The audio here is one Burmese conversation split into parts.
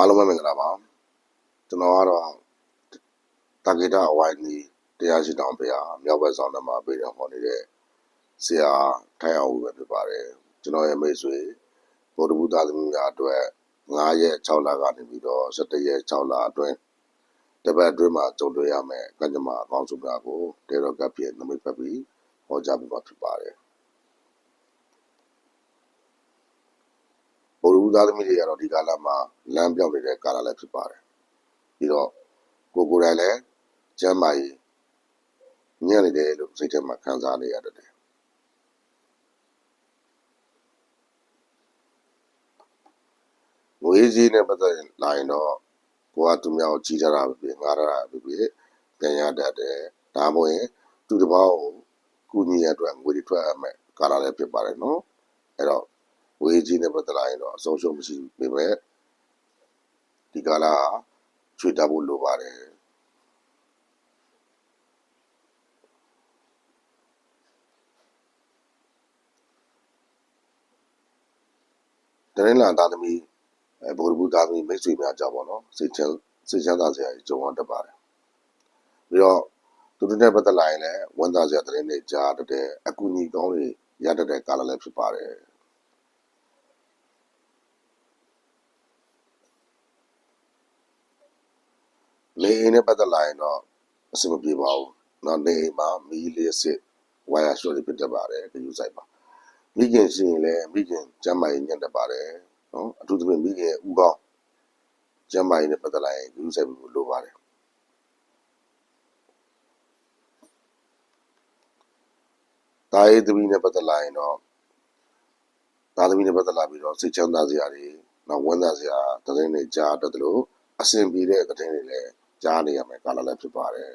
အားလုံးပဲမင်္ဂလာပါကျွန်တော်ကတော့တာဂီတာအဝိုင်းကြီးတရားရှိတောင်ပြာမြောက်ဘက်ဆောင်တမှာပြည်တော်ဟောနေတဲ့ဆရာထိုင်အောင်ဦးပဲဖြစ်ပါတယ်ကျွန်တော်ရဲ့မိတ်ဆွေဗုဒ္ဓဘုရားသမီးများအတွက်9ရက်6လကနေပြီးတော့17ရက်6လအတွင်းတပတ်အတွင်းမှာကြုံတွေ့ရမယ်ကံကြမ္မာအကောင်းဆုံးများကိုတေရောကပ်ပြည့်နမိတ်ဖက်ပြီးဟောကြားပေးမှာဖြစ်ပါတယ် ဗုဒ္ဓဘုရားသမီးတွေကတော့ဒီကာလမှာလမ်းပြောင်းနေတဲ့ကာလလည်းဖြစ်ပါတယ်ပြီးတော့ကိုကိုယ်တိုင်လည်းကျမ်းမာရေးညံ့နေတယ်လို့စိတ်ထဲမှာခံစားနေရတယ်ငွေကြီးနဲ့ပတ်သက်လာရင်တော့ကိုကသူများကိုကြီးထားတာပဲဖြစ်ငားထားတာပဲဖြစ်ပြန်ရတတ်တယ်ဒါမှမဟုတ်ရင်သူတစ်ပေါက်ကိုကုညီရအတွက်ငွေတွေထွက်ရမယ်ကာလလည်းဖြစ်ပါတယ်နော်အဲ့တော့ ငွေကြီးနဲ့ပတ်သက်လာရင်တော့အဆုံးရှုံးမရှိဘူးပေမဲ့ဒီကာလကချွေတတ်ဖို့လိုပါတယ်တရင်လာသားသမီးအဲဘုရဘူးသားသမီးမိတ်ဆွေများကြောင့်ပေါ့နော်စိတ်ချမ်းစိတ်ချမ်းသာစရာကြီးကြုံရတတ်ပါတယ်ပြီးတော့သူတို့နဲ့ပတ်သက်လာရင်လည်းဝန်သားစရာတရင်တွေကြားတတ်တဲ့အကူအညီကောင်းတွေရတတ်တဲ့ကာလလည်းဖြစ်ပါတယ် လေအင်းနဲ့ပတ်သက်လာရင်တော့အဆင်မပြေပါဘူး။နောက်နေအိမ်မှာမီးလေးစစ်ဝါယာရှော့တွေဖြစ်တတ်ပါတယ်ခယူဆိုင်ပါ။မိခင်ရှိရင်လည်းမိခင်ကျမ်းမာရေးညံ့တတ်ပါတယ်နော်အထူးသဖြင့်မိခင်ဥကောင်းကျမ်းမာရေးနဲ့ပတ်သက်လာရင်ခယူဆိုင်ဖို့လိုပါတယ်။တာရေးသမီးနဲ့ပတ်သက်လာရင်တော့သားသမီးနဲ့ပတ်သက်လာပြီးတော့စိတ်ချမ်းသာစရာတွေနောက်ဝမ်းသာစရာတရင်တွေကြားတတ်တယ်လို့အဆင်ပြေတဲ့တရင်တွေလည်း ကြားနေရမယ်ကာလလည်းဖြစ်ပါတယ်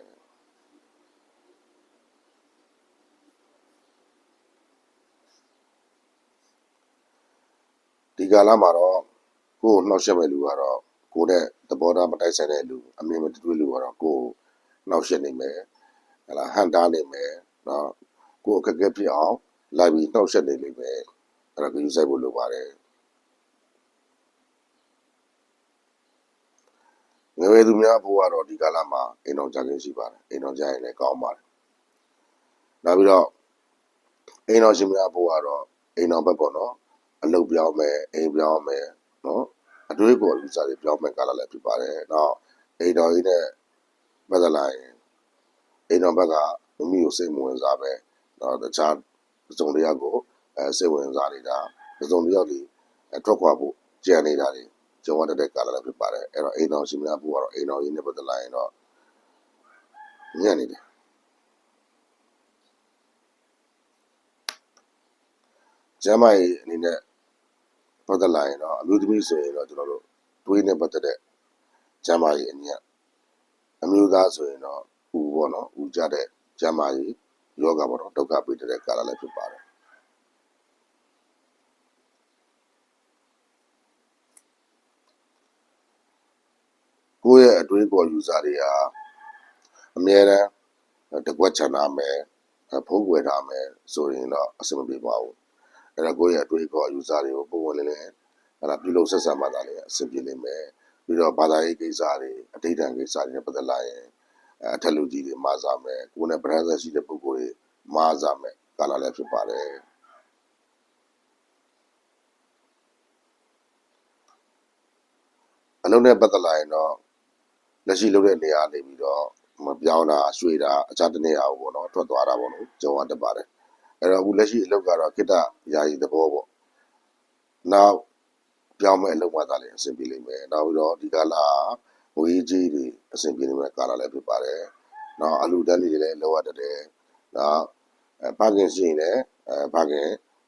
ဒီကာလမှာတော့ကိုယ်နှောက်ယှက်မဲ့လူကတော့ကိုယ်နဲ့သဘောထားမတိုက်ဆိုင်တဲ့လူအမြင်မတူတဲ့လူကတော့ကိုယ်နှောက်ယှက်နေမယ်ဟလာဟန်တားနေမယ်နော်ကိုယ်အခက်အခဲဖြစ်အောင်လိုက်ပြီးနှောက်ယှက်နေလိမ့်မယ်အဲ့ဒါကိုယူဆိုင်ဖို့လိုပါတယ် ငယ်ဝဲသူများဘိုးကတော့ဒီကာလမှာအိမ်တော်ကြခင်ရှိပါတယ်အိမ်တော်ကြရင်လည်းကောင်းပါတယ်နောက်ပြီးတော့အိမ်တော်ရှင်များဘိုးကတော့အိမ်တော်ဘက်ပေါ့နော်အလုပ်ပြောင်းမယ်အိမ်ပြောင်းမယ်နော်အတွေးကိုလူစားတွေပြောင်းမယ်ကာလလည်းဖြစ်ပါတယ်နောက်အိမ်တော်ကြီးနဲ့ပတ်သက်လာရင်အိမ်တော်ဘက်ကမမီကိုစိတ်မဝင်စားပဲနော်တခြားစုံတယောက်ကိုအဲစိတ်ဝင်စားနေတာစုံတယောက်ဒီထွက်ခွာဖို့ကြံနေတာတွေ ကြုံရတဲ့ကာလလည်းဖြစ်ပါတယ်အဲ့တော့အိမ်တော်ရှင်များဘိုးကတော့အိမ်တော်ကြီးနဲ့ပတ်သက်လာရင်တော့ညံ့နေတယ်ကျမ်းမာရေးအနေနဲ့ပတ်သက်လာရင်တော့အမျိုးသမီးဆိုရင်တော့ကျွန်တော်တို့တွေးနဲ့ပတ်သက်တဲ့ကျမ်းမာရေးအညံ့အမျိုးသားဆိုရင်တော့ဦးပေါ့နော်ဦးကြတဲ့ကျမ်းမာရေးယောဂပေါ့နော်ဒုက္ခပိတဲ့ကာလလည်းဖြစ်ပါတယ် ကိုယ့်ရဲ့အတွေးပေါ်ယူဆတွေဟာအမြဲတမ်းတကွက်ချန်ထားမယ်ဖုံးကွယ်ထားမယ်ဆိုရင်တော့အဆင်မပြေပါဘူးအဲ့ဒါကိုယ့်ရဲ့အတွေးပေါ်ယူဆတွေကိုပုံဝင်လင်းလင်းအဲ့ဒါပြုလုပ်ဆက်ဆံမှသာလေအဆင်ပြေလိမ့်မယ်ပြီးတော့ဘာသာရေးကိစ္စတွေအဋိဌံကိစ္စတွေနဲ့ပတ်သက်လာရင်အထက်လူကြီးတွေမာစားမယ်ကိုယ်နဲ့ဗရန်ဆက်ရှိတဲ့ပုဂ္ဂိုလ်တွေမာစားမယ်ကာလလည်းဖြစ်ပါတယ်အလုံးနဲ့ပတ်သက်လာရင်တော့ လက်ရှိလုပ်တဲ့နေရာနေပြီးတော့မပြောင်းတာရွှေ့တာအခြားတနေရာကိုပေါ့နော်ထွက်သွားတာပေါ့နော်ကြုံရတတ်ပါတယ်အဲ့တော့အခုလက်ရှိအလုပ်ကတော့ခိတ္တယာယီသဘောပေါ့နောက်ပြောင်းမဲ့အလုပ်မှသာလေအဆင်ပြေလိမ့်မယ်နောက်ပြီးတော့ဒီကလာငွေကြီးတွေအဆင်ပြေနေမဲ့ကာလလည်းဖြစ်ပါတယ်နောက်အလူတန်းတွေလည်းလောရတတ်တယ်နောက်ဘာကင်ရှိရင်လည်းအဲဘာကင်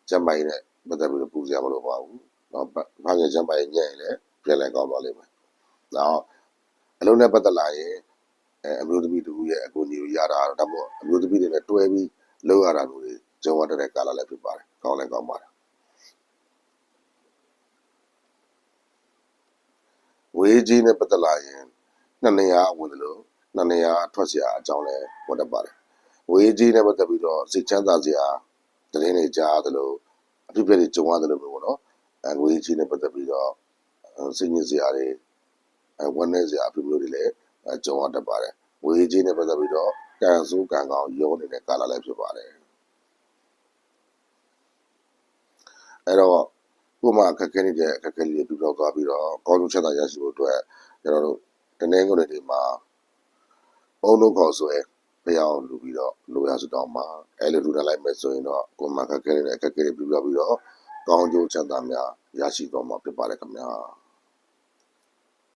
ကျမ်းပိုင်နဲ့ပတ်သက်ပြီးတော့ပူစရာမလိုပါဘူးနောက်ဘာကင်ကျမ်းပိုင်ညံ့ရင်လည်းပြန်လဲကောင်းပါလိမ့်မယ်နောက် အလုံးနဲ့ပတ်သက်လာရင်အဲအမျိုးသမီးတူရဲ့အကူအညီကိုရတာတော့ဒါမို့အမျိုးသမီးတွေနဲ့တွဲပြီးလုပ်ရတာမျိုးတွေကြုံရတဲ့ကာလလည်းဖြစ်ပါတယ်ကောင်းလည်းကောင်းပါတယ်ဝေးကြီးနဲ့ပတ်သက်လာရင်နှစ်နေရာဝင်တယ်လို့နှစ်နေရာထွက်เสียအကြောင်းလည်းဟောတတ်ပါတယ်ဝေးကြီးနဲ့ပတ်သက်ပြီးတော့စိတ်ချမ်းသာစရာတရင်တွေကြားတယ်လို့အဖြစ်အပျက်တွေကြုံရတယ်လို့မျိုးပေါ့နော်အဲဝေးကြီးနဲ့ပတ်သက်ပြီးတော့စိတ်ညစ်စရာတွေ အဲဝန်းနေစရာအဖြစ်မျိုးတွေလည်းအဲကြုံရတတ်ပါတယ်ဝေကြီးနဲ့ပတ်သက်ပြီးတော့ကန်ဆိုးကန်ကောင်ရောနေတဲ့ကာလလည်းဖြစ်ပါတယ်အဲ့တော့ကိုယ်မှအခက်ခဲနေတဲ့အခက်ခဲလေးတွေပြပြောသွားပြီးတော့ကောင်းကျိုးချက်သာရရှိဖို့အတွက်ကျွန်တော်တို့တနင်္ဂနွေနေ့မှာဘုံလုံးခေါ်ဆွဲဖျောင်းလူပြီးတော့လူရစုတောင်းမှာအဲ့လိုလူတလိုက်မဲ့ဆိုရင်တော့ကိုယ်မှအခက်ခဲနေတဲ့အခက်ခဲတွေပြပြောပြီးတော့ကောင်းကျိုးချက်သာများရရှိသွားမှာဖြစ်ပါတယ်ခင်ဗျာ